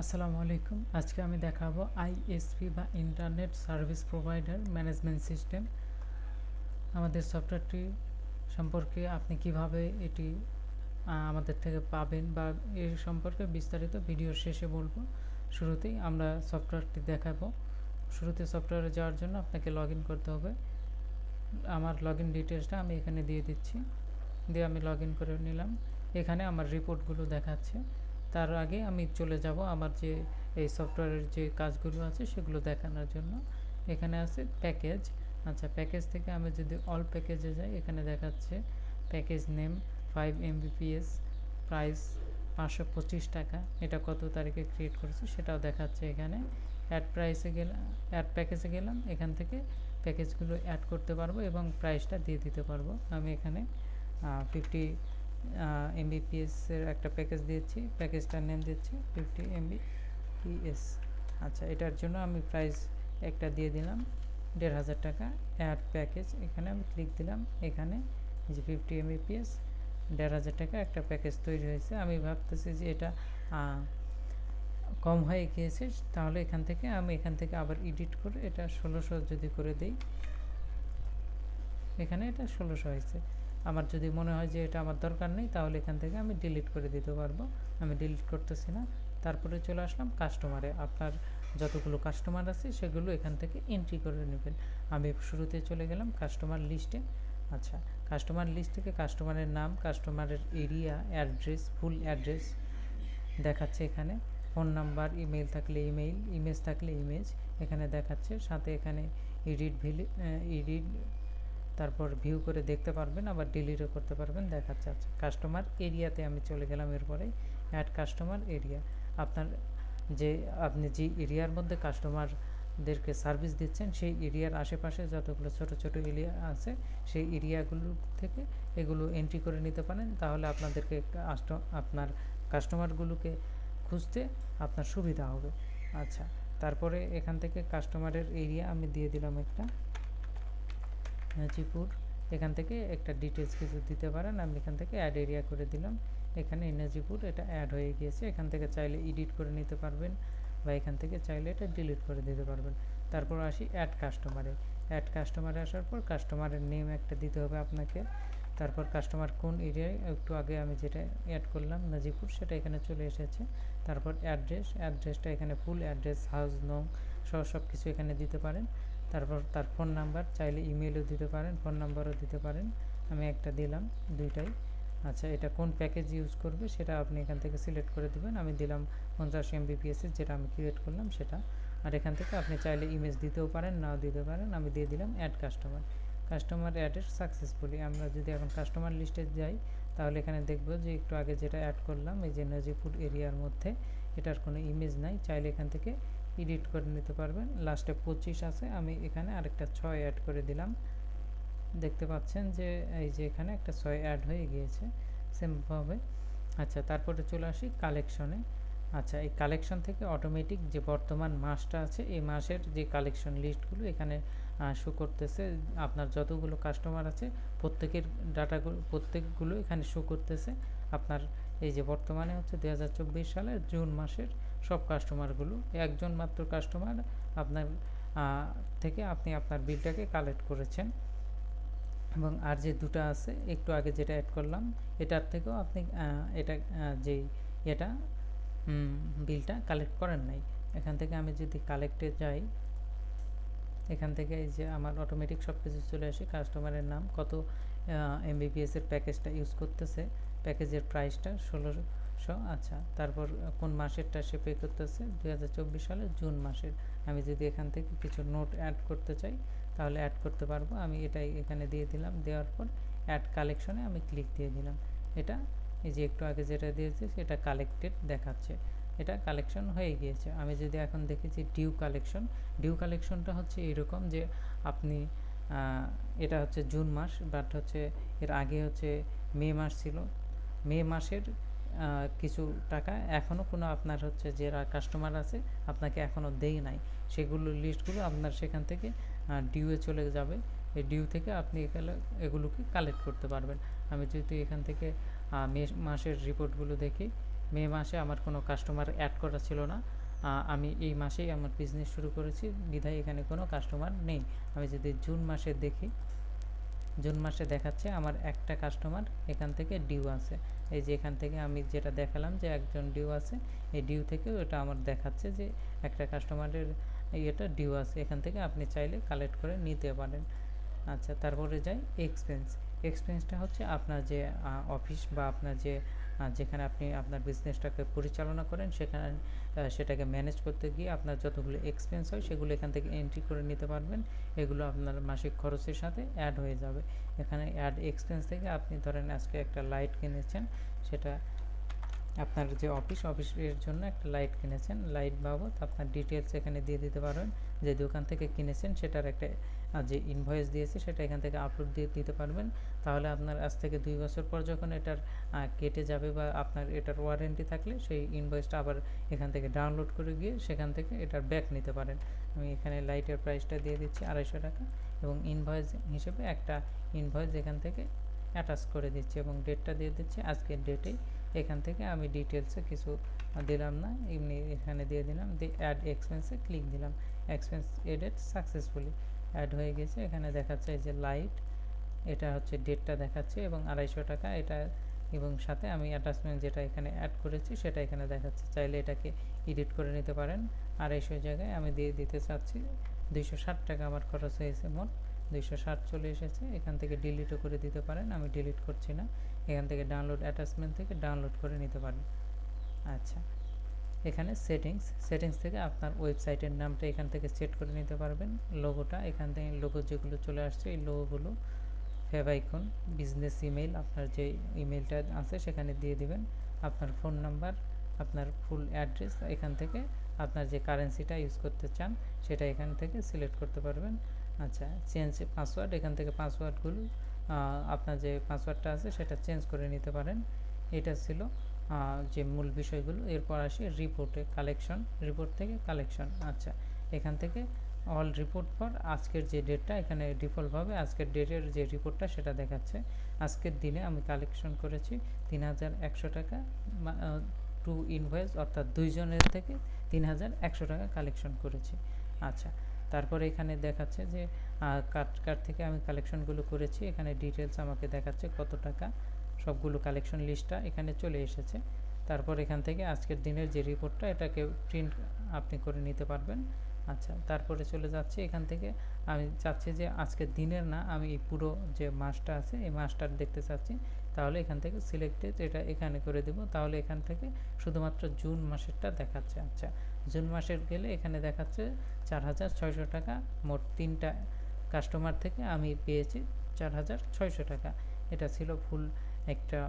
আসসালামু আলাইকুম। আজকে আমি দেখাবো আইএসপি বা internet service provider management system আমাদের সফটওয়্যারটি সম্পর্কে আপনি কীভাবে এটি আমাদের থেকে পাবেন বা এর সম্পর্কে বিস্তারিত ভিডিওর শেষে বলব। শুরুতেই আমরা সফটওয়্যারটি দেখাবো। শুরুতে সফটওয়্যারে যাওয়ার জন্য আপনাকে লগ করতে হবে। আমার লগ ইন ডিটেলসটা আমি এখানে দিয়ে দিচ্ছি। দিয়ে আমি লগ করে নিলাম। এখানে আমার রিপোর্টগুলো দেখাচ্ছে। তার আগে আমি চলে যাব আমার যে এই সফটওয়্যারের যে কাজগুলো আছে সেগুলো দেখানোর জন্য। এখানে আছে প্যাকেজ আচ্ছা প্যাকেজ থেকে আমি যদি অল প্যাকেজে যাই, এখানে দেখাচ্ছে package name five Mbps price পাঁচশো পঁচিশ টাকা। এটা কত তারিখে ক্রিয়েট করেছে সেটাও দেখাচ্ছে এখানে। অ্যাড প্রাইসে গেলাম অ্যাড প্যাকেজে গেলাম, এখান থেকে প্যাকেজগুলো অ্যাড করতে পারব এবং প্রাইসটা দিয়ে দিতে পারব। আমি এখানে ফিফটি এমবিপিএসের একটা প্যাকেজ দিয়েছি। প্যাকেজটার নেম দিচ্ছি ফিফটি এমবিপিএস আচ্ছা এটার জন্য আমি প্রাইস একটা দিয়ে দিলাম, দেড় হাজার টাকা। অ্যাড প্যাকেজ এখানে আমি ক্লিক দিলাম, এখানে যে ফিফটি এমবিপিএস দেড় হাজার টাকা একটা প্যাকেজ তৈরি হয়েছে। আমি ভাবতেছি যে এটা কম হয়ে গিয়েছে, তাহলে এখান থেকে আমি এখান থেকে আবার এডিট করে এটা ষোলোশো যদি করে দিই, এখানে এটা ষোলোশো হয়েছে। আমার যদি মনে হয় যে এটা আমার দরকার নেই, তাহলে এখান থেকে আমি ডিলিট করে দিতে পারব। আমি ডিলিট করতেছি না। তারপরে চলে আসলাম কাস্টমারে আপনার যতগুলো কাস্টমার আছে, সেগুলো এখান থেকে এন্ট্রি করে নেবেন। আমি শুরুতে চলে গেলাম কাস্টমার লিস্টে আচ্ছা কাস্টমার লিস্ট থেকে কাস্টমারের নাম কাস্টমারের এরিয়া অ্যাড্রেস ফুল অ্যাড্রেস দেখাচ্ছে এখানে। ফোন নাম্বার ইমেল থাকলে ইমেইল ইমেজ থাকলে ইমেজ এখানে দেখাচ্ছে। সাথে এখানে এডিট ভিলি এডিট তারপর ভিউ করে দেখতে পারবেন, আবার ডিলিটও করতে পারবেন, দেখাচ্ছে আচ্ছা। কাস্টমার এরিয়াতে আমি চলে গেলাম এরপরে অ্যাড কাস্টমার এরিয়া আপনার যে, আপনি যে এরিয়ার মধ্যে কাস্টমারদেরকে সার্ভিস দিচ্ছেন, সেই এরিয়ার আশেপাশে যতগুলো ছোট ছোট এরিয়া আছে, সেই এরিয়াগুলো থেকে এগুলো এন্ট্রি করে নিতে পারেন। তাহলে আপনাদেরকে আপনার কাস্টমারগুলোকে খুঁজতে আপনার সুবিধা হবে। আচ্ছা তারপরে এখান থেকে কাস্টমারের এরিয়া আমি দিয়ে দিলাম একটা। নাজিপুর এখান থেকে একটা ডিটেলস কিছু দিতে পারেন, আমি এখান থেকে অ্যাড এরিয়া করে দিলাম। এখানে এনার্জিপুর এটা অ্যাড হয়ে গিয়েছে। এখান থেকে চাইলে এডিট করে নিতে পারবেন বা এখান থেকে চাইলে এটা ডিলিট করে দিতে পারবেন। তারপর আসি অ্যাড কাস্টমারে অ্যাড কাস্টমারে আসার পর কাস্টমারের নেম একটা দিতে হবে আপনাকে। তারপর কাস্টমার কোন এরিয়ায় একটু আগে আমি যেটা অ্যাড করলাম নাজিপুর সেটা এখানে চলে এসেছে। তারপর অ্যাড্রেস অ্যাড্রেসটা এখানে ফুল অ্যাড্রেস হাউস নং সহ সব কিছু এখানে দিতে পারেন। তারপর তার ফোন নাম্বার চাইলে ইমেলও দিতে পারেন ফোন নাম্বারও দিতে পারেন। আমি একটা দিলাম, দুইটাই। আচ্ছা এটা কোন প্যাকেজ ইউজ করবে সেটা আপনি এখান থেকে সিলেক্ট করে দেবেন। আমি দিলাম পঞ্চাশ এমবিপিএসের যেটা আমি ক্রিয়েট করলাম সেটা। আর এখান থেকে আপনি চাইলে ইমেজ দিতেও পারেন, নাও দিতে পারেন। আমি দিয়ে দিলাম অ্যাড কাস্টমার কাস্টমার অ্যাডের সাকসেসফুলি আমরা যদি এখন কাস্টমার লিস্টে যাই, তাহলে এখানে দেখব যে একটু আগে যেটা অ্যাড করলাম, এই যে নাজিপুর এরিয়ার মধ্যে, এটার কোনো ইমেজ নাই। চাইলে এখান থেকে এডিট করে নিতে পারবেন। লাস্টে পঁচিশ আছে, আমি এখানে আরেকটা ছয় অ্যাড করে দিলাম। দেখতে পাচ্ছেন যে, এই যে এখানে একটা ছয় অ্যাড হয়ে গিয়েছে সেমভাবে আচ্ছা তারপরে চলে আসি কালেকশনে আচ্ছা এই কালেকশন থেকে অটোমেটিক যে বর্তমান মাসটা আছে, এই মাসের যে কালেকশন লিস্টগুলো এখানে শো করতেছে, আপনার যতগুলো কাস্টমার আছে, প্রত্যেকের ডাটাগুলো প্রত্যেকগুলো এখানে শো করতেছে। আপনার এই যে বর্তমানে হচ্ছে দু হাজার চব্বিশ সালের জুন মাসের সব কাস্টমারগুলো একজন মাত্র কাস্টমার আপনার থেকে আপনি আপনার বিলটাকে কালেক্ট করেছেন। এবং আর যে দুটো আছে, একটু আগে যেটা অ্যাড করলাম, এটার থেকেও আপনি এটা যেই এটা বিলটা কালেক্ট করেন নাই। এখান থেকে আমি যদি কালেক্টে যাই, এখান থেকে এই যে আমার অটোমেটিক সব কিছু চলে আসে কাস্টমারের নাম, কত এমবিপিএসের প্যাকেজটা ইউজ করতেছে প্যাকেজের প্রাইসটা ষোলোশো আচ্ছা তারপর কোন মাসেরটা সে পে করতেছে? দু সালে জুন মাসের। আমি যদি এখান থেকে কিছু নোট অ্যাড করতে চাই, তাহলে অ্যাড করতে পারব। আমি এটাই এখানে দিয়ে দিলাম। দেওয়ার পর অ্যাড কালেকশনে আমি ক্লিক দিয়ে দিলাম। এটা এই যে একটু আগে যেটা দিয়েছে, সেটা কালেক্টেড দেখাচ্ছে। এটা কালেকশন হয়ে গিয়েছে। আমি যদি এখন দেখেছি ডিউ কালেকশন ডিউ কালেকশনটা হচ্ছে এরকম যে আপনি এটা হচ্ছে জুন মাস বাট হচ্ছে এর আগে হচ্ছে মে মাস ছিল। মে মাসের কিছু টাকা। এখনও কোনো আপনার হচ্ছে যে কাস্টমার আছে, আপনাকে এখনও দেই নাই। সেগুলো লিস্টগুলো আপনার সেখান থেকে ডিউয়ে চলে যাবে। এই ডিউ থেকে আপনি এখানে এগুলোকে কালেক্ট করতে পারবেন। আমি যদি এখান থেকে মে, মাসের রিপোর্টগুলো দেখি, মে মাসে আমার কোনো কাস্টমার অ্যাড করা ছিল না। আমি এই মাসেই আমার বিজনেস শুরু করেছি। বিধায় এখানে কোনো কাস্টমার নেই। আমি যদি জুন মাসে দেখি জুন মাসে দেখাচ্ছে আমার একটা কাস্টমার এখান থেকে ডিউ আছে। এই যে এখান থেকে আমি যেটা দেখালাম যে একজন ডিউ আছে, এই ডিউ থেকেও এটা আমার দেখাচ্ছে যে একটা কাস্টমারের ইয়েটা ডিউ আছে। এখান থেকে আপনি চাইলে কালেক্ট করে নিতে পারেন। আচ্ছা তারপরে যাই এক্সপেন্স এক্সপেন্সটা হচ্ছে আপনার যে অফিস বা আপনার যে যেখানে আপনি আপনার বিজনেসটাকে পরিচালনা করেন, সেখানে সেটাকে ম্যানেজ করতে গিয়ে আপনার যতগুলো এক্সপেন্স হয়, সেগুলো এখান থেকে এন্ট্রি করে নিতে পারবেন। এগুলো আপনার মাসিক খরচের সাথে অ্যাড হয়ে যাবে। এখানে অ্যাড এক্সপেন্স থেকে আপনি ধরেন আজকে একটা লাইট কিনেছেন, সেটা আপনার যে অফিস অফিসের জন্য একটা লাইট কিনেছেন। লাইট বাবদ আপনার ডিটেলস এখানে দিয়ে দিতে পারেন যে দোকান থেকে কিনেছেন, সেটার একটা যে ইনভয়েস দিয়েছে সেটা এখান থেকে আপলোড দিয়ে দিতে পারবেন। তাহলে আপনার আজ থেকে দুই বছর পর যখন এটার কেটে যাবে বা আপনার এটার ওয়ারেন্টি থাকলে সেই ইনভয়েসটা আবার এখান থেকে ডাউনলোড করে গিয়ে সেখান থেকে এটার ব্যাক নিতে পারেন। আমি এখানে লাইটের প্রাইসটা দিয়ে দিচ্ছি আড়াইশো টাকা এবং ইনভয়েস হিসেবে একটা ইনভয়েস এখান থেকে অ্যাটাচ করে দিচ্ছি এবং ডেটটা দিয়ে দিচ্ছি আজকের ডেটেই এখান থেকে আমি ডিটেলসে কিছু দিলাম না, এমনি এখানে দিয়ে দিলাম, দিয়ে অ্যাড এক্সপেন্সে ক্লিক দিলাম। এক্সপেন্স এডেড সাকসেসফুলি অ্যাড হয়ে গেছে। এখানে দেখাচ্ছে যে লাইট এটা হচ্ছে ডেটটা দেখাচ্ছে এবং আড়াইশো টাকা। এটা এবং সাথে আমি অ্যাটাচমেন্ট যেটা এখানে অ্যাড করেছি সেটা এখানে দেখাচ্ছে। চাইলে এটাকে এডিট করে নিতে পারেন। আড়াইশো জায়গায় আমি দিয়ে দিতে চাচ্ছি। দুইশো ষাট টাকা আমার খরচ হয়েছে মোট। দুইশো ষাট চলে এসেছে। এখান থেকে ডিলিটও করে দিতে পারেন। আমি ডিলিট করছি না। এখান থেকে ডাউনলোড অ্যাটাচমেন্ট থেকে ডাউনলোড করে নিতে পারেন। আচ্ছা। এখানে সেটিংস সেটিংস থেকে আপনার ওয়েবসাইটের নামটা এখান থেকে সেট করে নিতে পারবেন। লোগোটা এখান থেকে লোগো যেগুলো চলে আসছে, এই লোগোগুলো ফেভ আইকন বিজনেস ইমেল আপনার যে ইমেলটা আছে সেখানে দিয়ে দিবেন। আপনার ফোন নাম্বার আপনার ফুল অ্যাড্রেস এখান থেকে আপনার যে কারেন্সিটা ইউজ করতে চান, সেটা এখান থেকে সিলেক্ট করতে পারবেন। আচ্ছা চেঞ্জ পাসওয়ার্ড এখান থেকে পাসওয়ার্ডগুলো আপনার যে পাসওয়ার্ডটা আছে সেটা চেঞ্জ করে নিতে পারেন। এটা ছিল যে মূল বিষয়গুলো, এরপর আসি রিপোর্টে কালেকশন রিপোর্ট থেকে কালেকশন আচ্ছা। এখান থেকে অল রিপোর্ট ফর আজকের যে ডেটটা এখানে ডিফল্টভাবে আজকের ডেটের যে রিপোর্টটা সেটা দেখাচ্ছে। আজকের দিনে আমি কালেকশন করেছি তিন হাজার একশো টাকা টু ইনভয়েস অর্থাৎ দুইজনের থেকে তিন হাজার একশো টাকা কালেকশন করেছি। আচ্ছা তারপরে এখানে দেখাচ্ছে যে কার্ড কার্ড থেকে আমি কালেকশনগুলো করেছি, এখানে ডিটেলস আমাকে দেখাচ্ছে কত টাকা। সবগুলো কালেকশন লিস্টটা এখানে চলে এসেছে। তারপর এখান থেকে আজকের দিনের যে রিপোর্টটা এটাকে প্রিন্ট আপনি করে নিতে পারবেন। আচ্ছা তারপরে চলে যাচ্ছে। এখান থেকে আমি চাচ্ছি যে আজকের দিনের না, আমি এই পুরো যে মাসটা আছে, এই মাসটা দেখতে চাচ্ছি। তাহলে এখান থেকে সিলেক্টেড এটা এখানে করে দেব। তাহলে এখান থেকে শুধুমাত্র জুন মাসেরটা দেখাচ্ছে। আচ্ছা জুন মাসের গেলে এখানে দেখাচ্ছে চার হাজার ছয়শো টাকা। মোট তিনটা কাস্টমার থেকে আমি পেয়েছি চার হাজার ছয়শো টাকা। এটা ছিল ফুল একটা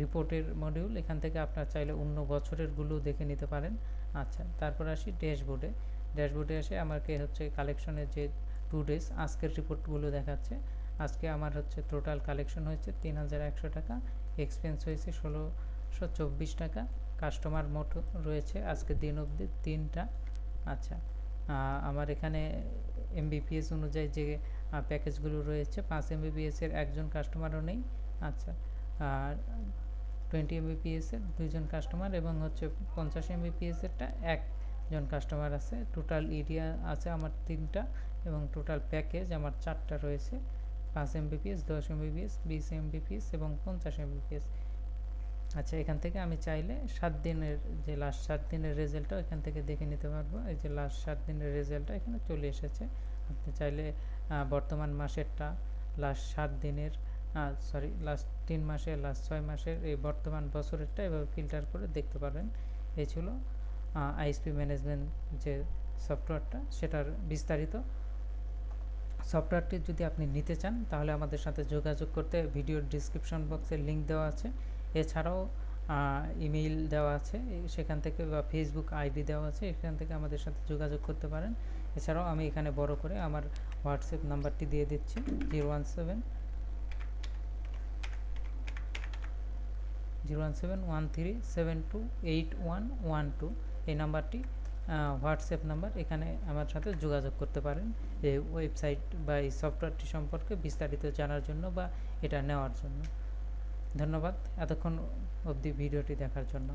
রিপোর্টের মডিউল এখান থেকে আপনার চাইলে অন্য বছরেরগুলো দেখে নিতে পারেন। আচ্ছা তারপর আসি ড্যাশবোর্ডে ড্যাশবোর্ডে এসে আমাকে হচ্ছে কালেকশনের যে টু ডেজ আজকের রিপোর্টগুলো দেখাচ্ছে। আজকে আমার হচ্ছে টোটাল কালেকশন হয়েছে তিন হাজার একশো টাকা। এক্সপেন্স হয়েছে ষোলোশো চব্বিশ টাকা। কাস্টমার মোট রয়েছে আজকে দিন অবধি তিনটা। আচ্ছা আমার এখানে এমবিপিএস অনুযায়ী যে প্যাকেজগুলো রয়েছে, পাঁচ এমবিপিএসের একজন কাস্টমারও নেই। আচ্ছা। আর টোয়েন্টি এমবিপিএসের দুইজন কাস্টমার এবং হচ্ছে পঞ্চাশ এমবিপিএসেরটা একজন কাস্টমার আছে। টোটাল এরিয়া আছে আমার তিনটা এবং টোটাল প্যাকেজ আমার চারটা রয়েছে। পাঁচ এমবিপিএস দশ এমবিপিএস বিশ এমবিপিএস এবং পঞ্চাশ এমবিপিএস আচ্ছা এখান থেকে আমি চাইলে সাত দিনের যে লাস্ট সাত দিনের রেজাল্টটা এখান থেকে দেখে নিতে পারব। এই যে লাস্ট সাত দিনের রেজাল্টটা এখানে চলে এসেছে। আপনি চাইলে বর্তমান মাসেরটা লাস্ট সাত দিনের সরি লাস্ট তিন মাসের লাস্ট ছয় মাসের এই বর্তমান বছরেরটা এভাবে ফিল্টার করে দেখতে পারবেন এই ছিল আইএসপি ম্যানেজমেন্ট যে সফটওয়্যারটা সেটার বিস্তারিত। সফটওয়্যারটি যদি আপনি নিতে চান, তাহলে আমাদের সাথে যোগাযোগ করতে ভিডিওর ডিসক্রিপশন বক্সে লিঙ্ক দেওয়া আছে। এছাড়াও ইমেইল দেওয়া আছে, সেখান থেকে বা ফেসবুক আইডি দেওয়া আছে, এখান থেকে আমাদের সাথে যোগাযোগ করতে পারেন। এছাড়াও আমি এখানে বড় করে আমার হোয়াটসঅ্যাপ নাম্বারটি দিয়ে দিচ্ছি zero one seven zero one seven one three seven two eight one one two এই নাম্বারটি হোয়াটসঅ্যাপ নাম্বার, এখানে আমার সাথে যোগাযোগ করতে পারেন। এই ওয়েবসাইট বা এই সফটওয়্যারটি সম্পর্কে বিস্তারিত জানার জন্য বা এটা নেওয়ার জন্য। ধন্যবাদ এতক্ষণ অবধি ভিডিওটি দেখার জন্য।